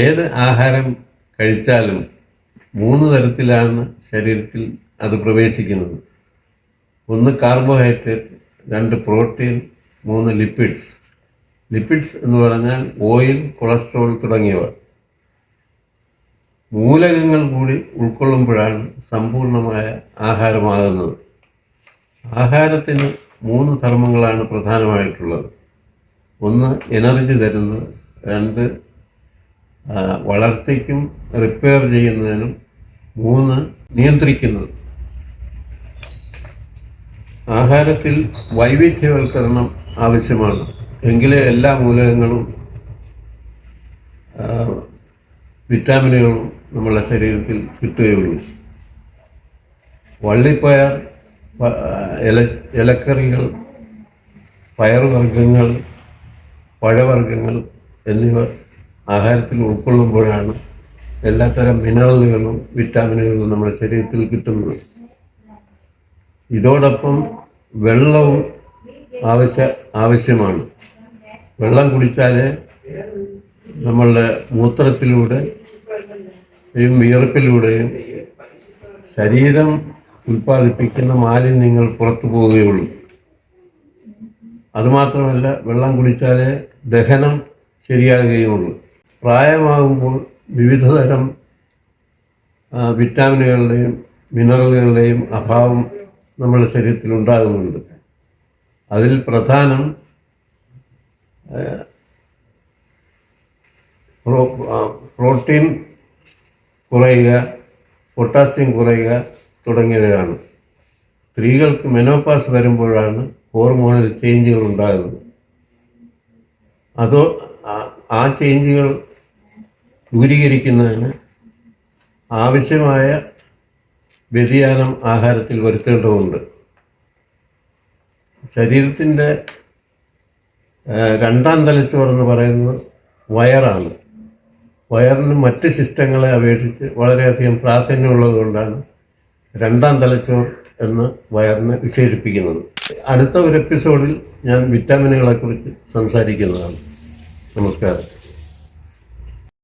ഏത് ആഹാരം കഴിച്ചാലും മൂന്ന് തരത്തിലാണ് ശരീരത്തിൽ അത് പ്രവേശിക്കുന്നത്. ഒന്ന് കാർബോഹൈഡ്രേറ്റ് രണ്ട് പ്രോട്ടീൻ മൂന്ന് ലിപ്പിഡ്സ് ലിപ്പിഡ്സ് എന്ന് പറഞ്ഞാൽ ഓയിൽ കൊളസ്ട്രോൾ തുടങ്ങിയവ. മൂലകങ്ങൾ കൂടി ഉൾക്കൊള്ളുമ്പോഴാണ് സമ്പൂർണമായ ആഹാരമാകുന്നത്. ആഹാരത്തിന് മൂന്ന് ധർമ്മങ്ങളാണ് പ്രധാനമായിട്ടുള്ളത്. ഒന്ന് എനർജി തരുന്നത് രണ്ട് വളർച്ചയ്ക്കും റിപ്പയർ ചെയ്യുന്നതിനും മൂന്ന് നിയന്ത്രിക്കുന്നത്. ആഹാരത്തിൽ വൈവിധ്യവൽക്കരണം ആവശ്യമാണ്. എങ്കിലേ എല്ലാ മൂലകങ്ങളും വിറ്റാമിനുകളും നമ്മുടെ ശരീരത്തിൽ കിട്ടുകയുള്ളൂ. വള്ളിപ്പയർ ഇല ഇലക്കറികൾ പയറുവർഗങ്ങൾ പഴവർഗങ്ങൾ എന്നിവ ആഹാരത്തിൽ ഉൾക്കൊള്ളുമ്പോഴാണ് എല്ലാത്തരം മിനറലുകളും വിറ്റാമിനുകളും നമ്മുടെ ശരീരത്തിൽ കിട്ടുന്നത്. ഇതോടൊപ്പം വെള്ളവും ആവശ്യ ആവശ്യമാണ്. വെള്ളം കുടിച്ചാലേ നമ്മളുടെ മൂത്രത്തിലൂടെ വിയർപ്പിലൂടെയും ശരീരം ഉൽപ്പാദിപ്പിക്കുന്ന മാലിന്യങ്ങൾ പുറത്തു പോവുകയുള്ളൂ. അതുമാത്രമല്ല വെള്ളം കുടിച്ചാലേ ദഹനം ശരിയാകുകയുള്ളൂ. പ്രായമാകുമ്പോൾ വിവിധതരം തരം വിറ്റാമിനുകളുടെയും മിനറലുകളുടെയും അഭാവം നമ്മുടെ ശരീരത്തിൽ ഉണ്ടാകുന്നുണ്ട്. അതിൽ പ്രധാനം പ്രോ പ്രോട്ടീൻ കുറയുക പൊട്ടാസ്യം കുറയുക തുടങ്ങിയവയാണ്. സ്ത്രീകൾക്ക് മെനോപാസ് വരുമ്പോഴാണ് ഹോർമോണിൽ ചേഞ്ചുകൾ ഉണ്ടാകുന്നത്. അതോ ആ ചേഞ്ചുകൾ ദൂരീകരിക്കുന്നതിന് ആവശ്യമായ വ്യതിയാനം ആഹാരത്തിൽ വരുത്തേണ്ടതുണ്ട്. ശരീരത്തിന്റെ രണ്ടാം തലച്ചോറെന്ന് പറയുന്നത് വയറാണ്. വയറിന് മറ്റ് സിസ്റ്റങ്ങളെ അപേക്ഷിച്ച് വളരെയധികം പ്രാധാന്യമുള്ളതുകൊണ്ടാണ് രണ്ടാം തലച്ചോർ എന്ന് വയറിനെ വിശേഷിപ്പിക്കുന്നത്. അടുത്ത ഒരു എപ്പിസോഡിൽ ഞാൻ വിറ്റാമിനുകളെക്കുറിച്ച് സംസാരിക്കുന്നതാണ്. നമസ്കാരം.